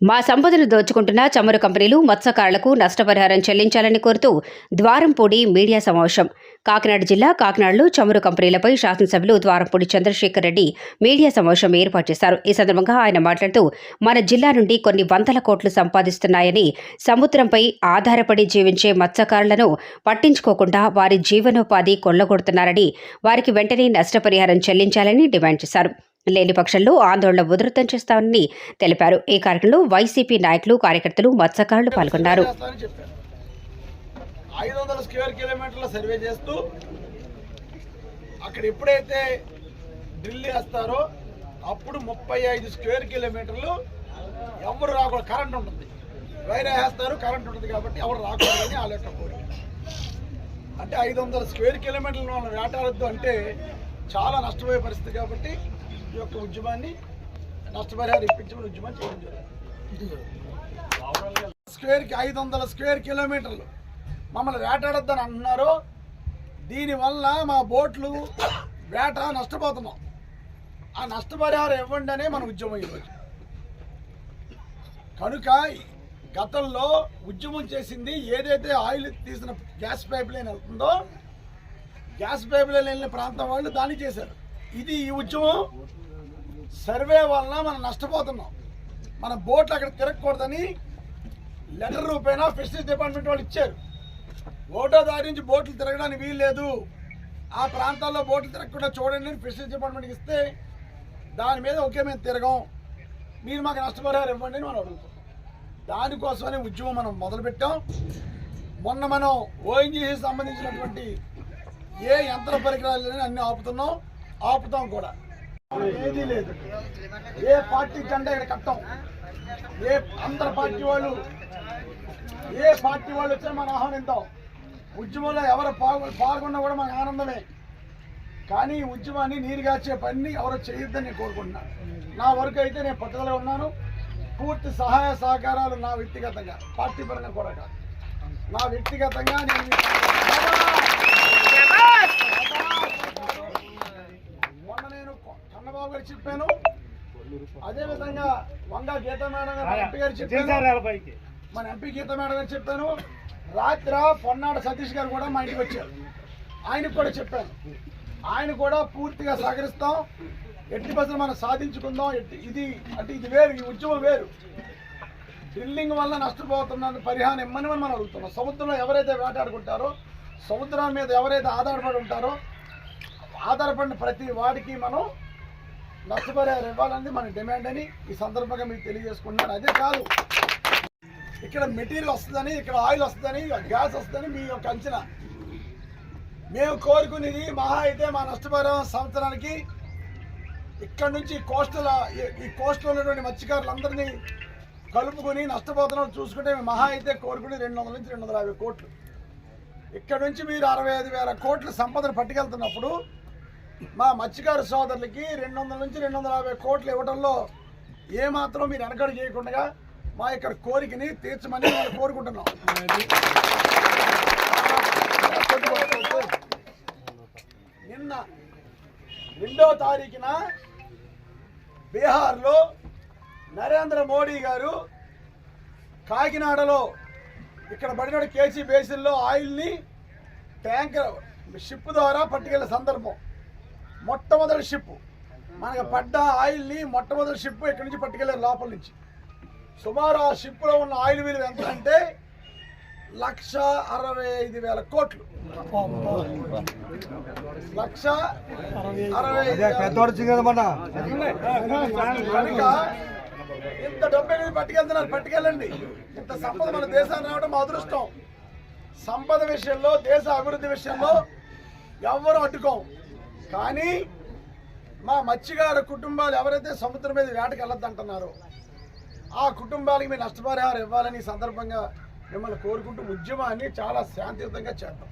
మా సంపదను దోచుకుంటున్న చమురు కంపెనీలు మత్స్యకారులకు నష్టపరిహారం చెల్లించాలని కోరుతూ ద్వారంపూడి మీడియా సమావేశం. కాకినాడ జిల్లా కాకినాడలో చమురు కంపెనీలపై శాసనసభ్యులు ద్వారంపూడి చంద్రశేఖర్ రెడ్డి మీడియా సమావేశం ఏర్పాటు చేశారు. ఈ సందర్భంగా ఆయన మాట్లాడుతూ మన జిల్లా నుండి కొన్ని వందల కోట్లు సంపాదిస్తున్నాయని సముద్రంపై ఆధారపడి జీవించే మత్స్యకారులను పట్టించుకోకుండా వారి జీవనోపాధి కొల్లగొడుతున్నారని వారికి వెంటనే నష్టపరిహారం చెల్లించాలని డిమాండ్ చేశారు. లేని పక్షంలో ఆందోళన ఉధృతం చేస్తామని తెలిపారు. ఈ కార్యక్రమంలో వైసీపీ నాయకులు కార్యకర్తలు మత్స్యకారులు పాల్గొన్నారు. చెప్పారు ఐదు వందల స్క్వేర్ కిలోమీటర్ల సర్వే చేస్తూ అక్కడ ఎప్పుడైతే ఢిల్లీ వేస్తారో అప్పుడు ముప్పై ఐదు స్క్వేర్ కిలోమీటర్లు ఎవరు రాకూడదు. కరెంట్ ఉంటుంది. వైర్ వేస్తారు కరెంట్ ఉంటుంది కాబట్టి ఎవరు రాకూడదని వాళ్ళ యొక్క కోరిక అంటే ఐదు వందల స్క్వేర్ కిలోమీటర్లు మనం వేటాడద్దు అంటే చాలా నష్టపోయే పరిస్థితి కాబట్టి ఈ యొక్క ఉద్యమాన్ని నష్టపరిహారం ఇప్పించమని ఉద్యమం చేయడం జరిగింది. స్క్వేర్కి ఐదు వందల స్క్వేర్ కిలోమీటర్లు. మమ్మల్ని వేటాడొద్దని అంటున్నారు దీనివల్ల మా బోట్లు వేట నష్టపోతున్నాం. ఆ నష్టపరిహారం ఇవ్వండి అనే మన ఉద్యమం ఈరోజు. కనుక గతంలో ఉద్యమం చేసింది ఏదైతే ఆయిల్ తీసిన గ్యాస్ పైప్ లైన్ వెళ్తుందో గ్యాస్ పైప్ లైన్ వెళ్ళిన ప్రాంతం వాళ్ళు దాన్ని చేశారు. ఇది ఈ ఉద్యమం. సర్వే వలన మనం నష్టపోతున్నాం. మన బోట్లు అక్కడ తిరగకూడదని లెటర్ రూపేణ ఫిషరీస్ డిపార్ట్మెంట్ వాళ్ళు ఇచ్చారు. ఓటో దారి నుంచి బోట్లు తిరగడానికి వీలు లేదు ఆ ప్రాంతాల్లో బోట్లు తిరగకుండా చూడండి అని ఫిషరీస్ డిపార్ట్మెంట్కి ఇస్తే దాని మీద ఒకే మేము తిరగం. మీరు మాకు నష్టపరిహారం ఇవ్వండి అని మనం అడుగుతాం. దానికోసమనే ఉద్యమం మనం మొదలుపెట్టాం. మొన్న మనం ఓఎన్జీసీకి సంబంధించినటువంటి ఏ యంత్ర పరికరాలు అన్నీ ఆపుతున్నాం. ఆపుతాం కూడా. ఏదీ లేదు. ఏ పార్టీ జెండా ఇక్కడ కట్టం. ఏ అందరి పార్టీ వాళ్ళు ఏ పార్టీ వాళ్ళు వచ్చినా మనం ఆహ్వానిద్దాం. ఉద్యమంలో ఎవరు పాల్గొ పాల్గొన్నా కూడా మనకు ఆనందమే. కానీ ఉద్యమాన్ని ఉద్యమాన్ని కాచే పని ఎవరు చేయొద్దని నేను కోరుకుంటున్నాను నా వరకు అయితే నేను పట్టుదల ఉన్నాను. పూర్తి సహాయ సహకారాలు నా వ్యక్తిగతంగా పార్టీ పరంగా కూడా కాదు. నా వ్యక్తిగతంగా నేను మీకు- మొన్న నేను కన్నబాబు గారికి చెప్పాను. అదే విధంగా వంగ గీత మేడం గారు ఎంపీ గారు చెప్పాను. మన ఎంపీ గీత మేడం గారు చెప్పాను. రాత్రి పొన్నాడు సతీష్ గారు కూడా మా ఇంటికి వచ్చారు. ఆయనకు కూడా చెప్పాను. ఆయన కూడా పూర్తిగా సహకరిస్తాం. ఎట్టి బస్సులు మనం సాధించుకుందాం. ఇది అంటే ఇది వేరు ఈ ఉద్యమం వేరు. డ్రిల్లింగ్ వల్ల నష్టపోతున్న పరిహారం ఇమ్మని మనం అడుగుతున్నాం. సముద్రంలో ఎవరైతే వేటాడుకుంటారో సముద్రం మీద ఎవరైతే ఆధారపడి ఉంటారో ఆధారపడిన ప్రతి వాడికి మనం నష్టపరిహారం ఇవ్వాలన్నది మన డిమాండ్ అని ఈ సందర్భంగా మీకు తెలియజేసుకుంటున్నాను అదే కాదు ఇక్కడ మెటీరియల్ వస్తుందని ఇక్కడ ఆయిల్ వస్తుందని గ్యాస్ వస్తుందని మీ యొక్క అంచనా. మేము కోరుకునేది మహా అయితే మా నష్టపరిహారం సంవత్సరానికి ఇక్కడ నుంచి కోస్టల్ ఈ కోస్టల్ ఉన్నటువంటి మత్స్యకారులందరినీ కలుపుకొని నష్టపోతున్నాం చూసుకుంటే మేము మహా అయితే కోరుకుని రెండు వందల నుంచి రెండు వందల యాభై కోట్లు. ఇక్కడ నుంచి మీరు అరవై ఐదు వేల కోట్ల సంపదను పట్టుకెళ్తున్నప్పుడు మా మత్స్యకారు సోదరులకి రెండు వందల నుంచి రెండు వందల యాభై కోట్లు ఇవ్వడంలో ఏమాత్రం మీరు వెనకడు చేయకుండా మా ఇక్కడ కోరికని తీర్చమని మేము కోరుకుంటున్నాం. నిన్న రెండో తారీఖున బీహార్లో నరేంద్ర మోడీ గారు కాకినాడలో ఇక్కడ పడిన కేసీ బేసిన్లో ఆయిల్ని ట్యాంకర్ షిప్ ద్వారా పట్టుకెళ్ళే సందర్భం. మొట్టమొదటి షిప్. మనకు పడ్డ ఆయిల్ని మొట్టమొదటి షిప్ ఇక్కడి నుంచి పట్టుకెళ్ళారు లోపల నుంచి. సుమారు ఆ షిప్లో ఉన్న ఆయిల్ విలువ ఎంత అంటే లక్ష అరవై ఐదు వేల కోట్లు. లక్ష అరవై ఇంత డబ్బు అనేది పట్టుకెళ్తున్నారు పట్టుకెళ్ళండి. ఇంత సంపద మన దేశాన్ని రావడం అదృష్టం. సంపద విషయంలో దేశ అభివృద్ధి విషయంలో ఎవ్వరు అడ్డుకోం. కానీ మా మత్స్యకార కుటుంబాలు ఎవరైతే సముద్రం మీద వేటకు వెళ్ళొద్దంటున్నారో ఆ కుటుంబాలకి మీరు నష్టపరిహారం ఇవ్వాలని సందర్భంగా మిమ్మల్ని కోరుకుంటూ ఉద్యమాన్ని చాలా శాంతియుతంగా చేద్దాం.